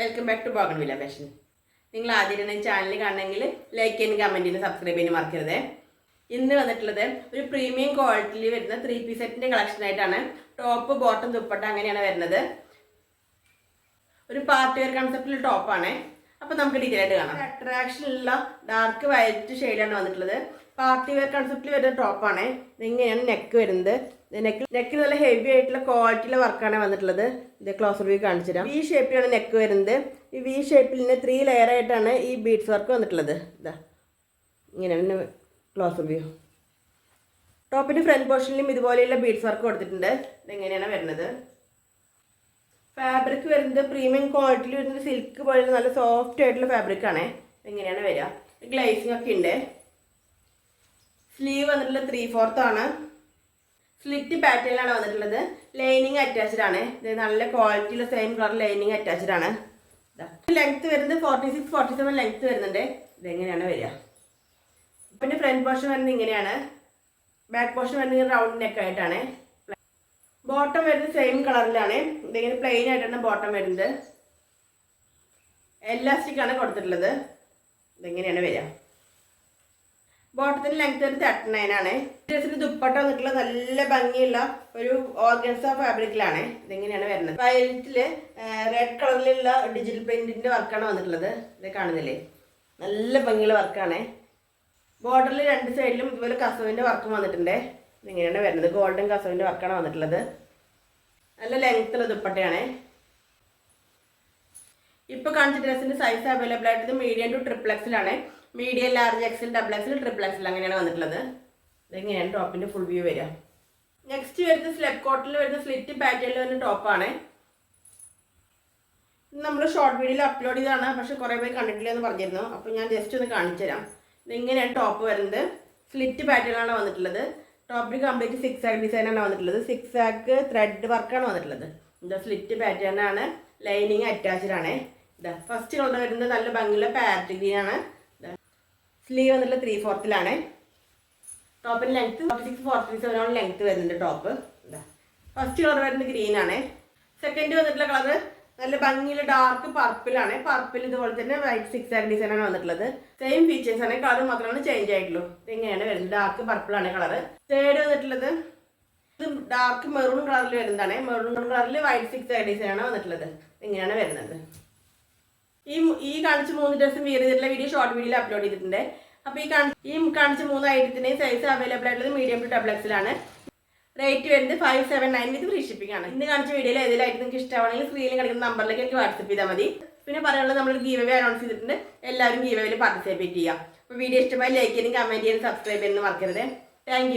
Welcome back to ബോഗൺ വില fashion നിങ്ങൾ ആദ്യം ഈ ചാനൽ കാണണമെങ്കിൽ ലൈക്ക് ചെയ്യാനും കമന്റ് ചെയ്യാനും സബ്സ്ക്രൈബ് ചെയ്യാനും മറക്കരുത്. ഇന്ന് വന്നിട്ടുള്ളത് ഒരു പ്രീമിയം ക്വാളിറ്റിയിൽ വരുന്ന ത്രീ പീസ് സെറ്റിന്റെ കളക്ഷനായിട്ടാണ് ടോപ്പ് ബോട്ടം ദുപ്പട്ട അങ്ങനെയാണ് വരുന്നത്. ഒരു പാർട്ടി വെയർ കൺസെപ്റ്റിൽ ടോപ്പാണ് അപ്പോൾ നമുക്ക് ഡീറ്റെയിൽ ആയിട്ട് കാണാം. അട്രാക്ഷനുള്ള ഡാർക്ക് വൈറ്റ് ഷെയ്ഡാണ് വന്നിട്ടുള്ളത്. പാർട്ടി വെയർ കൺസെപ്റ്റിൽ വരുന്ന ടോപ്പാണ് ഇങ്ങനെയാണ് നെക്ക് വരുന്നത്. നെക്ക് നെക്ക് നല്ല ഹെവി ആയിട്ടുള്ള ക്വാളിറ്റിയിലെ വർക്കാണ് വന്നിട്ടുള്ളത്. ഇത് ക്ലോസർ വ്യൂ കാണിച്ചു തരാം വി ഷേപ്പിലാണ് നെക്ക് വരുന്നത്. ഈ വി ഷേപ്പിൽ നിന്ന് ത്രീ ലെയർ ആയിട്ടാണ് ഈ ബീഡ്സ് വർക്ക് വന്നിട്ടുള്ളത്. ഇതാ ഇങ്ങനെയാണ് ക്ലോസർ വ്യൂ ടോപ്പിന്റെ ഫ്രണ്ട് പോർഷനിലും ഇതുപോലെയുള്ള ബീഡ്സ് വർക്ക് കൊടുത്തിട്ടുണ്ട്. ഇതെങ്ങനെയാണ് വരുന്നത്. ഫാബ്രിക് വരുന്നത് പ്രീമിയം ക്വാളിറ്റിയിൽ വരുന്നത് സിൽക്ക് പോലെ നല്ല സോഫ്റ്റ് ആയിട്ടുള്ള ഫാബ്രിക്കാണ് ഇതെങ്ങനെയാണ് വരിക. ഗ്ലേസിംഗ് ഒക്കെ ഉണ്ട് സ്ലീവ് വന്നിട്ടുള്ള ത്രീ ഫോർത്ത് ആണ്. സ്ലിറ്റ് പാറ്റേണിലാണ് വന്നിട്ടുള്ളത്. ലൈനിങ് അറ്റാച്ച്ഡ് ആണ്. ഇത് നല്ല ക്വാളിറ്റിയുള്ള സെയിം കളർ ലൈനിങ് അറ്റാച്ച്ഡ് ആണ്. ലെങ്ത് വരുന്നത് forty six forty seven length വരുന്നുണ്ട്. ഇതെങ്ങനെയാണ് വരിക? പിന്നെ ഫ്രണ്ട് പോർഷൻ വരുന്നത് ഇങ്ങനെയാണ്. ബാക്ക് പോർഷൻ വരുന്നത് റൗണ്ട് നെക്ക് ആയിട്ടാണ്. ബോട്ടം വരുന്നത് സെയിം കളറിലാണ് ഇതിങ്ങനെ പ്ലെയിൻ ആയിട്ടാണ് ബോട്ടം വരുന്നത്. എലാസ്റ്റിക് ആണ് കൊടുത്തിട്ടുള്ളത്. ഇതെങ്ങനെയാണ് വരിക? ബോട്ടത്തിന് ലെങ്ത് ഒരു തേർട്ടി നയൻ ആണ്. ഡ്രസ്സിന് ദുപ്പട്ട വന്നിട്ടുള്ള നല്ല ഭംഗിയുള്ള ഒരു ഓർഗൻസ ഫാബ്രിക്കിലാണ് ഇതെങ്ങനെയാണ് വരുന്നത്. വയലറ്റിൽ റെഡ് കളറിലുള്ള ഡിജിറ്റൽ പ്രിന്റിന്റെ വർക്കാണ് വന്നിട്ടുള്ളത്. ഇത് കാണുന്നില്ലേ? നല്ല ഭംഗിയുള്ള വർക്കാണ് ബോർഡറിൽ രണ്ട് സൈഡിലും ഇതുപോലെ കസവിന്റെ വർക്കും വന്നിട്ടുണ്ട്. ഇതെങ്ങനെയാണ് വരുന്നത്. ഗോൾഡൻ കസവിന്റെ വർക്കാണ് വന്നിട്ടുള്ളത്. നല്ല ലെങ്ത്തുള്ള ദുപ്പട്ടയാണ് ഇപ്പൊ കാണിച്ച ഡ്രസ്സിന്റെ സൈസ് അവൈലബിൾ ആയിട്ട് മീഡിയം ടു ട്രിപ്പിൾ എക്സിലാണ് മീഡിയം ലാർജ് എക്സിൽ ഡബിൾ എക്സിൽ ട്രിപ്പിൾ എക്സിൽ അങ്ങനെയാണ് വന്നിട്ടുള്ളത്. ഇതെങ്ങനെയാണ് ടോപ്പിന്റെ ഫുൾ വ്യൂ വരിക? നെക്സ്റ്റ് വരുന്ന സ്ലെബ് കോട്ടിൽ വരുന്ന സ്ലിറ്റ് പാറ്റേണിൽ വരുന്ന ടോപ്പാണ് നമ്മൾ ഷോർട്ട് വീഡിയോയിൽ അപ്ലോഡ് ചെയ്തതാണ്. പക്ഷെ കുറേ പേര് കണ്ടിട്ടില്ല എന്ന് പറഞ്ഞിരുന്നു. അപ്പോൾ ഞാൻ ജസ്റ്റ് ഒന്ന് കാണിച്ചു തരാം. ടോപ്പ് വരുന്നത്. സ്ലിറ്റ് പാറ്റേണാണ് വന്നിട്ടുള്ളത്. ടോപ്പിൽ കംപ്ലീറ്റ് സിക്സ് ആക്ക് ഡിസൈനാണ് വന്നിട്ടുള്ളത്. സിക്സ് ആക്ക് ത്രെഡ് വർക്കാണ് വന്നിട്ടുള്ളത്. എന്താ സ്ലിറ്റ് പാറ്റേൺ ആണ്. ലൈനിങ് അറ്റാച്ച്ഡ് ആണ്. ഫസ്റ്റ് കളർ വരുന്നത് നല്ല ഭംഗിയുള്ള പാരറ്റ് ഗ്രീൻ ആണ്. സ്ലീവ് വന്നിട്ടുള്ള ത്രീ ഫോർത്തിലാണ് ടോപ്പിന് ലെങ്ത് ഫോർട്ടി സിക്സ് ഫോർട്ടി സെവനോളം ലെങ്ത് വരുന്നുണ്ട് ടോപ്പ് ഫസ്റ്റ് കളർ വരുന്നത് ഗ്രീൻ ആണ്. സെക്കൻഡ് വന്നിട്ടുള്ള കളർ നല്ല ഭംഗിയുള്ള ഡാർക്ക് പർപ്പിളാണ് പർപ്പിൾ ഇതുപോലെ തന്നെ വൈറ്റ് സിക്സ് ആൻഡ് ഡിസൈൻ ആണ് വന്നിട്ടുള്ളത്. സെയിം ഫീച്ചേഴ്സ് ആണ് കളർ മാത്രമാണ് ചേഞ്ച് ആയിട്ടുള്ളൂ. ഇതെങ്ങനെയാണ് വരുന്നത് ഡാർക്ക് പർപ്പിളാണ് കളർ തേർഡ് വന്നിട്ടുള്ളത് ഇത് ഡാർക്ക് മെറൂൺ കളറിൽ വരുന്നതാണ്. മെറൂൺ കളറിൽ വൈറ്റ് സിക്സ് ആൻഡ് ഡിസൈൻ ആണ് വന്നിട്ടുള്ളത്. ഇങ്ങനെയാണ് വരുന്നത്. ഈ ഈ കാണിച്ച മൂന്ന് ഡ്രസ്സും വിയർ ചെയ്തിട്ടുള്ള വീഡിയോ ഷോർട്ട് വീഡിയോയിൽ അപ്ലോഡ് ചെയ്തിട്ടുണ്ട്. അപ്പോൾ ഈ കാണി ഈ കാണിച്ച മൂന്ന് ഐറ്റത്തിന്റെയും സൈസ് അവൈലബിൾ ആയിട്ടുള്ളത് മീഡിയം ടു ഡബിൾ എക്സിലാണ് റേറ്റ് വരുന്നത് five seven nine with free shipping ആണ്. ഇന്ന് കാണിച്ച വീഡിയോയിൽ ഏതെങ്കിലും നിങ്ങൾക്ക് ഇഷ്ടമാണെങ്കിൽ സ്ക്രീനിൽ കളിക്കുന്ന നമ്പറിലേക്ക് എനിക്ക് വാട്സപ്പ് ചെയ്താൽ മതി. പിന്നെ പറയാനുള്ളത് നമ്മൾ ഗീവ് അനൗൺസ് ചെയ്തിട്ടുണ്ട്. എല്ലാവരും ഗീവ് പാർട്ടിസിപ്പേറ്റ് ചെയ്യുക അപ്പോൾ വീഡിയോ ഇഷ്ടമായി ലൈക്ക് ചെയ്യാനും കമന്റ് ചെയ്യാനും സബ്സ്ക്രൈബ് ചെയ്യാനും മറക്കരുത്. താങ്ക്